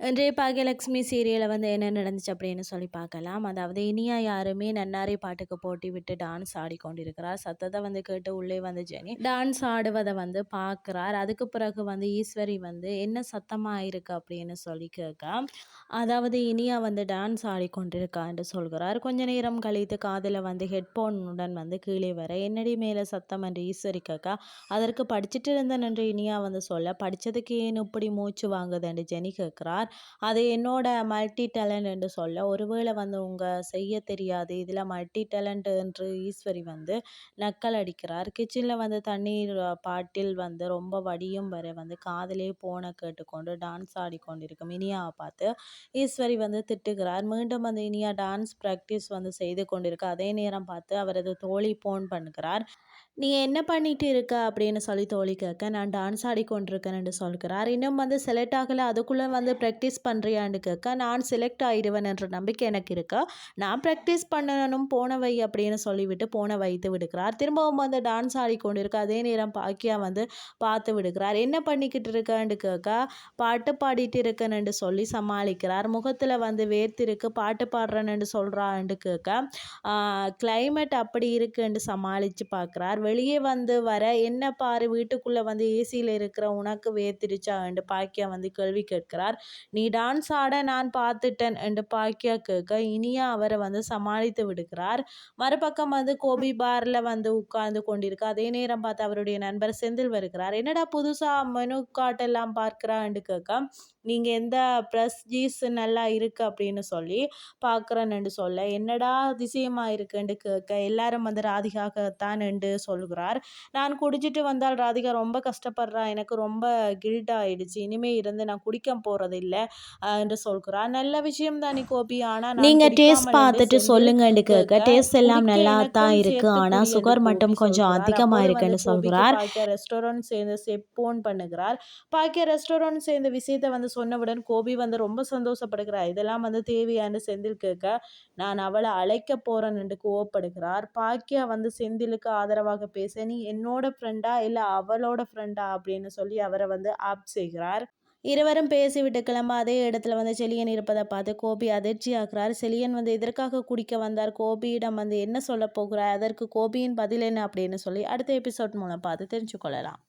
இன்றைய பாகியலட்சுமி சீரியலில் வந்து என்ன நடந்துச்சு அப்படின்னு சொல்லி பார்க்கலாம். அதாவது இனியா யாருமே நன்னாரி பாட்டுக்கு போட்டி விட்டு டான்ஸ் ஆடிக்கொண்டிருக்கிறார் சத்தத்தை வந்து கேட்டு உள்ளே வந்து ஜெனி டான்ஸ் ஆடுவதை வந்து பார்க்குறார். அதுக்கு பிறகு வந்து ஈஸ்வரி வந்து என்ன சத்தமாக இருக்கு அப்படின்னு சொல்லி கேட்க அதாவது இனியா வந்து டான்ஸ் ஆடிக்கொண்டிருக்கா என்று சொல்கிறார். கொஞ்ச நேரம் கழித்து காதில் வந்து ஹெட்ஃபோனுடன் வந்து கீழே வர என்னடி மேலே சத்தம் என்று ஈஸ்வரி கேட்க. அதற்கு படிச்சுட்டு இருந்தேன் என்று இனியா வந்து சொல்ல படித்ததுக்கு ஏன் இப்படி மூச்சு வாங்குது? என்று ஜெனி கேட்குறார். அது என்னோட மல்டி டேலண்ட் என்று சொல்ல ஒருவேளை வந்து உங்கள் செய்ய தெரியாது இதில் மல்டி டேலண்ட் என்று ஈஸ்வரி வந்து நக்கல் அடிக்கிறார். கிச்சனில் வந்து தண்ணீர் பாட்டில் வந்து ரொம்ப வடியும் வரை வந்து காதலே போன கேட்டுக்கொண்டு டான்ஸ் ஆடிக்கொண்டிருக்கும் இனியாவை பார்த்து ஈஸ்வரி வந்து திட்டுகிறார். மீண்டும் வந்து இனியா டான்ஸ் ப்ராக்டிஸ் வந்து செய்து கொண்டிருக்க அதே நேரம் பார்த்து அவரது தோழி போன் பண்ணுகிறார். நீ என்ன பண்ணிட்டு இருக்க? அப்படின்னு சொல்லி தோழி கேட்க நான் டான்ஸ் ஆடிக்கொண்டிருக்கேன் என்று சொல்கிறார். இன்னும் வந்து செலக்ட் ஆகலை அதுக்குள்ளே வந்து ப்ராக்டிஸ் ப்ராக்டிஸ் பண்ணுறியான்னு கேட்க நான் செலக்ட் ஆகிடுவேன் என்ற நம்பிக்கை எனக்கு இருக்கா? நான் ப்ராக்டிஸ் பண்ணணும் போன வை அப்படின்னு சொல்லிவிட்டு போன வைத்து விடுக்கிறார் திரும்பவும் வந்து டான்ஸ் ஆடிக்கொண்டிருக்க அதே நேரம் பாக்கியா வந்து பார்த்து விடுகிறார். என்ன பண்ணிக்கிட்டு இருக்கேன்னு கேட்க பாட்டு பாடிட்டு இருக்கேன்னு சொல்லி சமாளிக்கிறார். முகத்தில் வந்து வேர்த்திருக்கு பாட்டு பாடுறேன்னு சொல்கிறான்னு கேட்க கிளைமேட் அப்படி இருக்குன்னு சமாளித்து பார்க்குறார் வெளியே வந்து வர என்ன பாரு வீட்டுக்குள்ளே வந்து ஏசியில் இருக்கிற உனக்கு வேர்த்திருச்சா என்று பாக்கியா வந்து கேள்வி கேட்கிறார். நீ டான்ஸ் ஆட நான் பார்த்துட்டேன் என்று பாக்கியா கேட்க இனியா அவரை வந்து சமாளித்து விடுகிறார். மறுபக்கம் வந்து கோபி பாரில் வந்து உட்கார்ந்து கொண்டிருக்க அதே நேரம் பார்த்து அவருடைய நண்பர் செந்தில் வருகிறார். என்னடா புதுசாக மெனு காட்டெல்லாம் பார்க்குறான்னு கேட்க நீங்கள் எந்த ப்ரெஸ் ஜீஸ் நல்லா இருக்குது அப்படின்னு சொல்லி பார்க்குறேன்னு சொல்ல என்னடா அதிசயமாக இருக்குன்னு கேட்க எல்லாரும் வந்து ராதிகாகத்தான் என்று சொல்கிறார். நான் குடிச்சிட்டு வந்தால் ராதிகா ரொம்ப கஷ்டப்படுறா எனக்கு ரொம்ப கில்ட் ஆயிடுச்சு இனிமே இருந்து நான் குடிக்க போகிறதில்ல என்று சொல்கிறார். நல்ல விஷயம் தானே கோபி. ஆனால் நீங்கள் டேஸ்ட் பார்த்துட்டு சொல்லுங்கன்னு கேட்க டேஸ்ட் எல்லாம் நல்லா தான் இருக்குது ஆனால் சுகர் மட்டும் கொஞ்சம் அதிகமாக இருக்குன்னு சொல்கிறார் ரெஸ்டாரண்ட் சேர்ந்து செப் போன் பண்ணுகிறார். பாக்கிய ரெஸ்டாரண்ட் சேர்ந்த விஷயத்தை வந்து சொன்னவுடன் கோபி வந்து ரொம்ப சந்தோஷப்படுகிறார். இதெல்லாம் வந்து தேவையான்னு செந்தில் கேட்க நான் அவளை அழைக்க போறேன் என்று கோவப்படுகிறார். பாக்கியா வந்து செந்திலுக்கு ஆதரவாக பேச நீ என்னோட ஃப்ரெண்டா இல்லை அவளோட ஃப்ரெண்டா அப்படின்னு சொல்லி அவரை வந்து ஆப் செய்கிறார். இருவரும் பேசிவிட்டு கிளம்ப அதே இடத்துல வந்து செலியன் இருப்பதை பார்த்து கோபி அதிர்ச்சி ஆகிறார். செலியன் வந்து எதற்காக குடிக்க வந்தார்? கோபியிடம் வந்து என்ன சொல்ல போகிறார் அதற்கு கோபியின் பதில் என்ன அப்படின்னு சொல்லி அடுத்த எபிசோட் மூலம் பார்த்து தெரிஞ்சுக்கொள்ளலாம்.